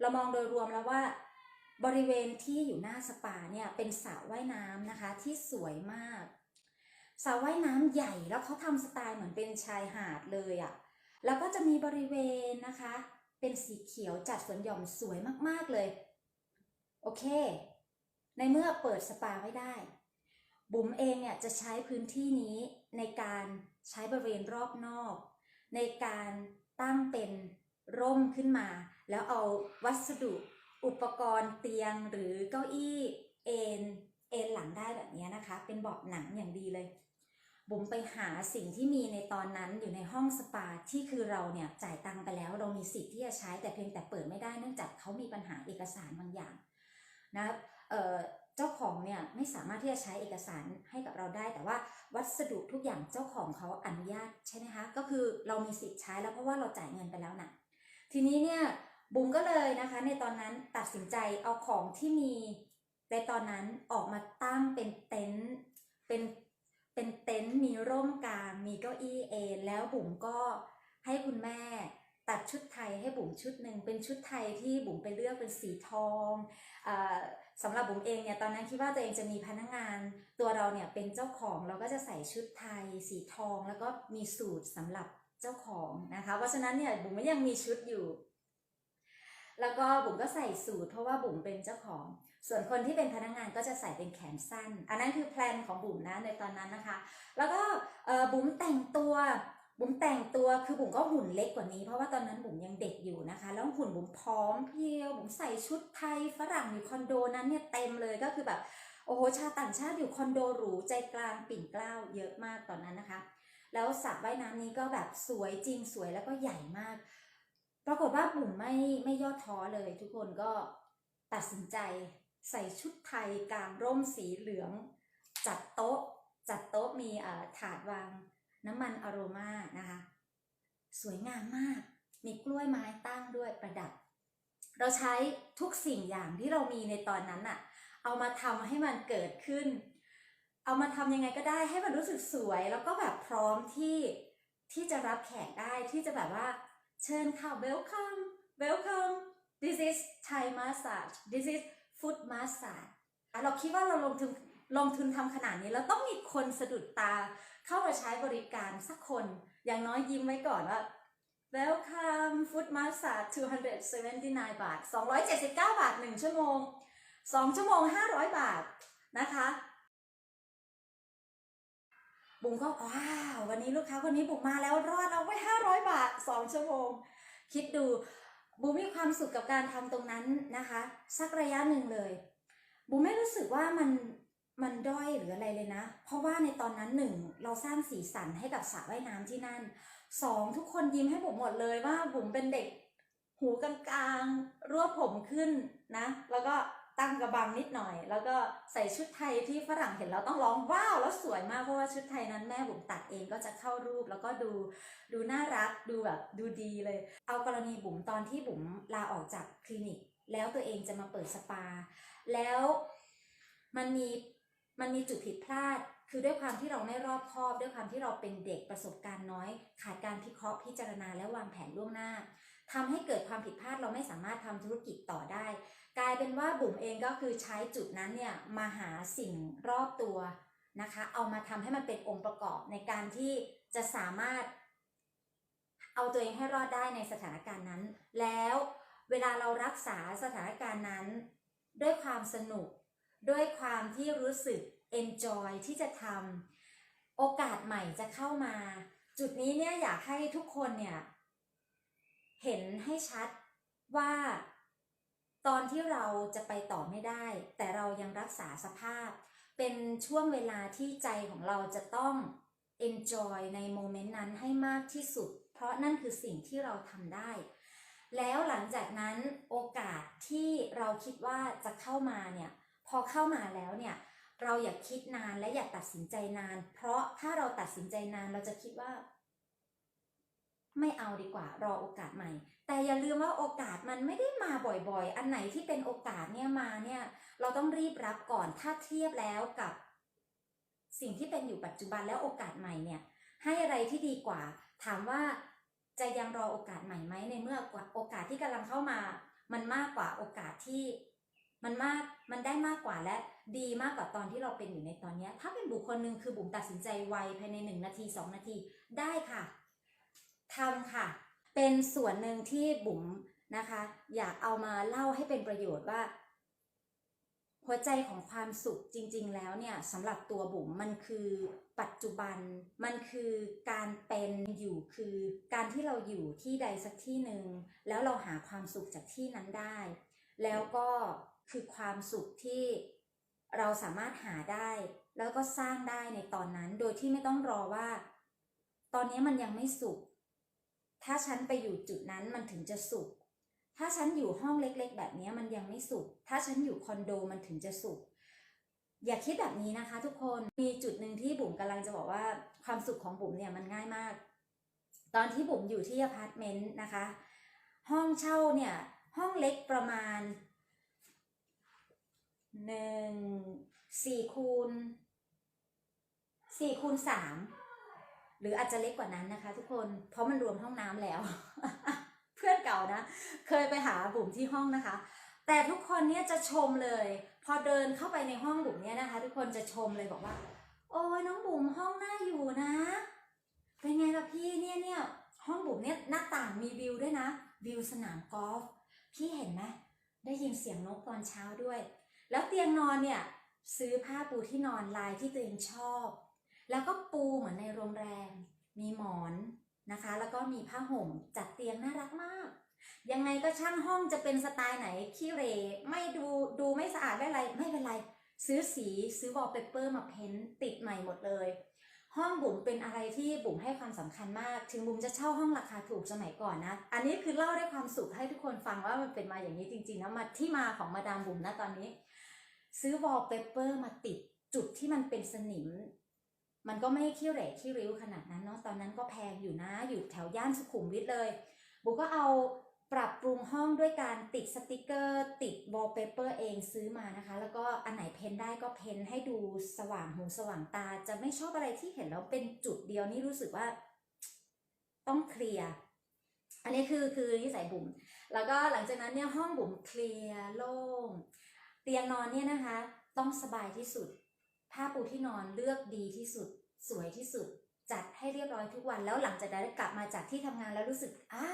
เรามองโดยรวมแล้วว่า บริเวณที่อยู่หน้าสปาเนี่ยเป็นสระว่ายน้ำนะคะที่สวยมากสระว่ายน้ำใหญ่แล้วเขาทำสไตล์เหมือนเป็นชายหาดเลยอะ่ะแล้วก็จะมีบริเวณนะคะ เป็นสีเขียวจัดสวนหย่อมสวยมากๆเลย โอเค ในเมื่อเปิดสปาไว้ได้ บุ๋มเองเนี่ยจะใช้พื้นที่นี้ในการใช้บริเวณรอบนอก ในการตั้งเป็นร่มขึ้นมา แล้วเอาวัสดุอุปกรณ์เตียงหรือเก้าอี้เอนเอนหลังได้แบบนี้นะคะ เป็นเบาะหนังอย่างดีเลยบุ๋มไปหาสิ่งที่มีในตอนนั้นอยู่ในห้องสปาที่คือเราเนี่ยจ่ายตังไปแล้วเรามีสิทธิ์ที่จะใช้แต่เพียงแต่เปิดไม่ได้เนื่องจากเขามีปัญหาเอกสารบางอย่างนะครับเเจ้าของเนี่ยไม่สามารถที่จะใช้เอกสารให้กับเราได้ แต่ว่าวัสดุทุกอย่างเจ้าของเขาอนุญาตใช่ไหมคะก็คือเรามีสิทธิ์ใช้แล้วเพราะว่าเราจ่ายเงินไปแล้วน่ะทีนี้เนี่ย บุ๋มก็เลยนะคะ ในตอนนั้นตัดสินใจเอาของที่มีในตอนนั้นออกมาตั้งเป็นเต็นท์เป็นเป็นเต็นท์มีร่มกลางมีเก้าอี้เอนแล้วบุ๋มก็ให้คุณแม่ตัดชุดไทยให้บุ๋มชุดหนึ่งเป็นชุดไทยที่บุ๋มไปเลือกเป็นสีทองอาสำหรับบุ๋มเองเนี่ยตอนนั้นคิดว่าตัวเองจะมีพนักงานตัวเราเนี่ยเป็นเจ้าของเราก็จะใส่ชุดไทย สีทองแล้วก็มีสูตรสำหรับเจ้าของนะคะ เพราะฉะนั้นเนี่ยบุ๋มก็ยังมีชุดอยู่ แล้วก็บุ๋มก็ใส่สูตรเพราะว่าบุ๋มเป็นเจ้าของ ส่วนคนที่เป็นพนักงานก็จะใส่เป็นแขนสั้น อันนั้นคือแพลนของบุ๋มนะในตอนนั้นนะคะ แล้วก็บุ๋มแต่งตัวบุ๋มแต่งตัวคือบุ๋มก็หุ่นเล็กกว่านี้เพราะว่าตอนนั้นบุ๋มยังเด็กอยู่นะคะ แล้วหุ่นบุ๋มพร้อมเพียวบุ๋มใส่ชุดไทยฝรั่งอยู่คอนโดนั้นเนี่ยเต็มเลยก็คือแบบโอ้โหชาต่างชาติอยู่คอนโดหรูใจกลางปิ่นเกล้าเยอะมากตอนนั้นนะคะ แล้วสระว่ายน้ำนี้ก็แบบสวยจริงสวยแล้วก็ใหญ่มาก ปรากฏว่าบุ๋มไม่ไม่ย่อท้อเลย ทุกคนก็ตัดสินใจใส่ชุดไทยกางร่มสีเหลือง จัดโต๊ะ จัดโต๊ะมีถาดวาง น้ำมันอโรมานะคะ สวยงามมาก มีกล้วยไม้ตั้งด้วยประดับ เราใช้ทุกสิ่งอย่างที่เรามีในตอนนั้นอะเอามาทำให้มันเกิดขึ้น เอามาทำยังไงก็ได้ให้มันรู้สึกสวย แล้วก็แบบพร้อมที่ที่จะรับแขกได้ที่จะแบบว่า เชิญค่ะ welcome welcome this is Thai massage this is foot massage เราคิดว่าเราลงทุนลงทุนทำขนาดนี้แล้วต้องมีคนสะดุดตาเข้ามาใช้บริการสักคน อย่างน้อยยิ้มไว้ก่อนว่า welcome foot massage 279 บาท 279 บาท 1 ชั่วโมง 2 ชั่วโมง 500 บาทนะคะ บุ๋มก็ว้าววันนี้ลูกค้าคนนี้บุ๋มมาแล้วรอดเอาไว้500บาท2ชั่วโมง คิดดูบุ๋มมีความสุขกับการทำตรงนั้นนะคะ สักระยะหนึ่งเลยบุ๋มไม่รู้สึกว่ามันมันด้อยหรืออะไรเลยนะ เพราะว่าในตอนนั้นหนึ่งเราสร้างสีสันให้กับสระว่ายน้ำที่นั่นสองทุกคนยิ้มให้บุ๋มหมดเลยว่าบุ๋มเป็นเด็ก หูกลางๆรวบผมขึ้นนะ แล้วก็ ตั้งกระบังนิดหน่อย แล้วก็ใส่ชุดไทยที่ฝรั่งเห็นแล้วต้องร้องว้าวแล้วสวยมากเพราะว่าชุดไทยนั้นแม่บุ๋มตัดเองก็จะเข้ารูปแล้วก็ดูดูน่ารักดูแบบดูดีเลย เอากรณีบุ๋มตอนที่บุ๋มลาออกจากคลินิก แล้วตัวเองจะมาเปิดสปา แล้วมันมีมันมีจุดผิดพลาด คือด้วยความที่เราไม่รอบคอบ ด้วยความที่เราเป็นเด็กประสบการณ์น้อย ขาดการพิเคราะห์พิจารณาและวางแผนล่วงหน้า ทำให้เกิดความผิดพลาดเราไม่สามารถทำธุรกิจต่อได้ กลายเป็นว่าบุ๋มเองก็คือใช้จุดนั้นเนี่ยมาหาสิ่งรอบตัวนะคะ เอามาทำให้มันเป็นองค์ประกอบในการที่จะสามารถ เอาตัวเองให้รอดได้ในสถานการณ์นั้น แล้วเวลาเรารักษาสถานการณ์นั้น ด้วยความสนุก ด้วยความที่รู้สึก enjoy ที่จะทำโอกาสใหม่จะเข้ามา จุดนี้เนี่ยอยากให้ทุกคนเนี่ย เห็นให้ชัดว่า ตอนที่เราจะไปต่อไม่ได้ แต่เรายังรักษาสภาพ เป็นช่วงเวลาที่ใจของเราจะต้อง enjoy ในโมเมนต์นั้นให้มากที่สุด เพราะนั่นคือสิ่งที่เราทำได้ แล้วหลังจากนั้นโอกาสที่เราคิดว่าจะเข้ามาเนี่ยพอเข้ามาแล้วเนี่ยเราอย่าคิดนานและอย่าตัดสินใจนาน เพราะถ้าเราตัดสินใจนานเราจะคิดว่า ไม่เอาดีกว่ารอโอกาสใหม่ แต่อย่าลืมว่าโอกาสมันไม่ได้มาบ่อยๆ อันไหนที่เป็นโอกาสเนี่ยมาเนี่ยเราต้องรีบรับก่อนถ้าเทียบแล้วกับ สิ่งที่เป็นอยู่ปัจจุบันแล้วโอกาสใหม่เนี่ย ให้อะไรที่ดีกว่า ถามว่าจะยังรอโอกาสใหม่ไหมในเมื่อโอกาสที่กำลังเข้ามา มันมากกว่าโอกาสที่มันมากมันได้มากกว่าและดีมากกว่าตอนที่เราเป็นอยู่ในตอนนี้ถ้าเป็นบุคคลหนึ่งคือบุ๋มตัดสินใจไวภายในหนึ่งนาทีสองนาทีได้ค่ะ ทำค่ะ เป็นส่วนหนึ่งที่บุ๋มนะคะ อยากเอามาเล่าให้เป็นประโยชน์ว่า หัวใจของความสุขจริง ๆ แล้วเนี่ยสำหรับตัวบุ๋มมันคือปัจจุบันมันคือการเป็นอยู่คือการที่เราอยู่ที่ใดสักที่หนึ่งแล้วเราหาความสุขจากที่นั้นได้ แล้วก็คือความสุขที่เราสามารถหาได้ แล้วก็สร้างได้ในตอนนั้น โดยที่ไม่ต้องรอว่า ตอนนี้มันยังไม่สุข ถ้าฉันไปอยู่จุดนั้นมันถึงจะสุข ถ้าฉันอยู่ห้องเล็ก ๆ แบบนี้มันยังไม่สุข ถ้าฉันอยู่คอนโดมันถึงจะสุข อย่าคิดแบบนี้นะคะ ทุกคน มีจุดหนึ่งที่บุ๋มกำลังจะบอกว่าความสุขของบุ๋มเนี่ยมันง่ายมาก ตอนที่บุ๋มอยู่ที่อพาร์ตเมนต์นะคะ ห้องเช่าเนี่ยห้องเล็กประมาณหนึ่งสี่คูณสี่คูณสาม หรืออาจจะเล็กกว่านั้นนะคะ ทุกคนเพราะมันรวมห้องน้ำแล้ว เพื่อนเก่านะ เคยไปหาบุ๋มที่ห้องนะคะ แต่ทุกคนเนี่ยจะชมเลย พอเดินเข้าไปในห้องบุ๋มเนี่ยนะคะ ทุกคนจะชมเลยบอกว่า โอ้ยน้องบุ๋มห้องน่าอยู่นะ เป็นไงล่ะพี่เนี่ยเนี่ยห้องบุ๋มเนี่ยหน้าต่างมีวิวด้วยนะ วิวสนามกอล์ฟพี่เห็นไหมได้ยินเสียงนกตอนเช้าด้วย แล้วเตียงนอนเนี่ยซื้อผ้าปูที่นอนลายที่ตัวเองชอบ แล้วก็ปูเหมือนในโรงแรม นะคะ แล้วก็มีผ้าห่มจัดเตียงน่ารักมาก ยังไงก็ช่างห้องจะเป็นสไตล์ไหนขี้เรไม่ดูดูไม่สะอาดไม่อะไรไม่เป็นไร ซื้อสีซื้อวอลเปเปอร์มาเพ้นติดใหม่หมดเลย ห้องบุ๋มเป็นอะไรที่บุ๋มให้ความสำคัญมาก ถึงบุ๋มจะเช่าห้องราคาถูกสมัยก่อนนะ อันนี้คือเล่าด้วยความสุขให้ทุกคนฟังว่ามันเป็นมาอย่างนี้จริงๆนะมาที่มาของมาดามบุ๋มนะตอนนี้ ซื้อวอลเปเปอร์มาติดจุดที่มันเป็นสนิม มันก็ไม่ขี้เหร่ขี้ริ้วขนาดนั้นเนาะตอนนั้นก็แพงอยู่นะอยู่แถวย่านสุขุมวิทเลยบุก็เอาปรับปรุงห้องด้วยการติดสติกเกอร์ ติดวอลเปเปอร์เองซื้อมานะคะ แล้วก็อันไหนเพ้นได้ก็เพ้นให้ดูสว่างหูสว่างตา จะไม่ชอบอะไรที่เห็นแล้วเป็นจุดเดียวนี่รู้สึกว่า ต้องเคลียร์อันนี้คือคือนิสัยบุ๋มแล้วก็หลังจากนั้นเนี่ยห้องบุ๋มเคลียร์โล่งเตียงนอนเนี่ยนะคะ ต้องสบายที่สุด ผ้าปูที่นอนเลือกดีที่สุด สวยที่สุด จัดให้เรียบร้อยทุกวัน แล้วหลังจากนั้นกลับมาจากที่ทำงานแล้วรู้สึกอ่า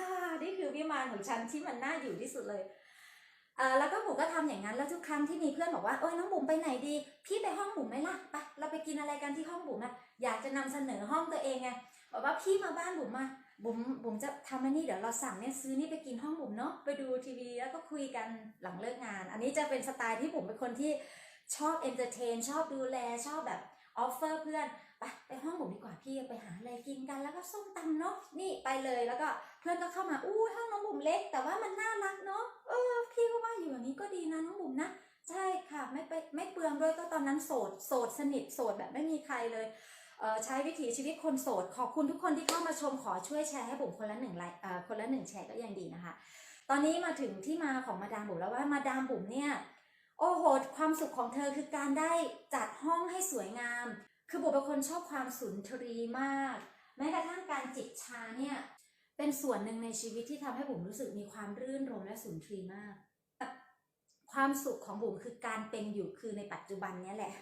นี่คือวิมานของฉันที่มันน่าอยู่ที่สุดเลยเอ่อแล้วก็บุ๋มก็ทำอย่างนั้นแล้วทุกครั้งที่มีเพื่อนบอกว่าเอ้ยน้องบุ๋มไปไหนดี พี่ไปห้องบุ๋มไหมล่ะไปเราไปกินอะไรกันที่ห้องบุ๋มนะอยากจะนำเสนอห้องตัวเองไงบอกว่าพี่มาบ้านบุ๋มมาบุ๋มบุ๋มจะทำอันนี้เดี๋ยวเราสั่งเนี่ยซื้อนี่ไปกินห้องบุ๋มเนาะไปดูทีวีแล้วก็คุยกันหลังเลิกงาน อันนี้จะเป็นสไตล์ที่บุ๋มเป็นคนที่ ชอบเอนเตอร์เทนชอบดูแลชอบแบบออฟเฟอร์เพื่อนไปไปห้องบุ๋มดีกว่าพี่ไปหาอะไรกินกันแล้วก็ส้มตำเนาะนี่ไปเลยแล้วก็เพื่อนก็เข้ามาอู้ห้องน้องบุ๋มเล็ก แต่ว่ามันน่ารักเนาะเออพี่ก็ว่าอยู่อย่างนี้ก็ดีนะน้องบุ๋มนะใช่ค่ะไม่ไปไม่เปลืองด้วยก็ตอนนั้นโสดโสดสนิทโสดแบบไม่มีใครเลยเออใช้วิถีชีวิตคนโสด ขอบคุณทุกคนที่เข้ามาชมขอช่วยแชร์ให้บุ๋มคนละหนึ่งไลค์เออคนละหนึ่งแชร์ก็ยังดีนะคะ ตอนนี้มาถึงที่มาของมาดามบุ๋มแล้วว่ามาดามบุ๋มเนี่ย โอ้โห ความสุขของเธอคือการได้จัดห้องให้สวยงาม คือบุ๋มเป็นคนชอบความสุนทรีมาก แม้กระทั่งการจิบชาเนี่ย เป็นส่วนหนึ่งในชีวิตที่ทำให้บุ๋มรู้สึกมีความรื่นรมและสุนทรีมาก ความสุขของบุ๋มคือการเป็นอยู่คือในปัจจุบันนี้แหละ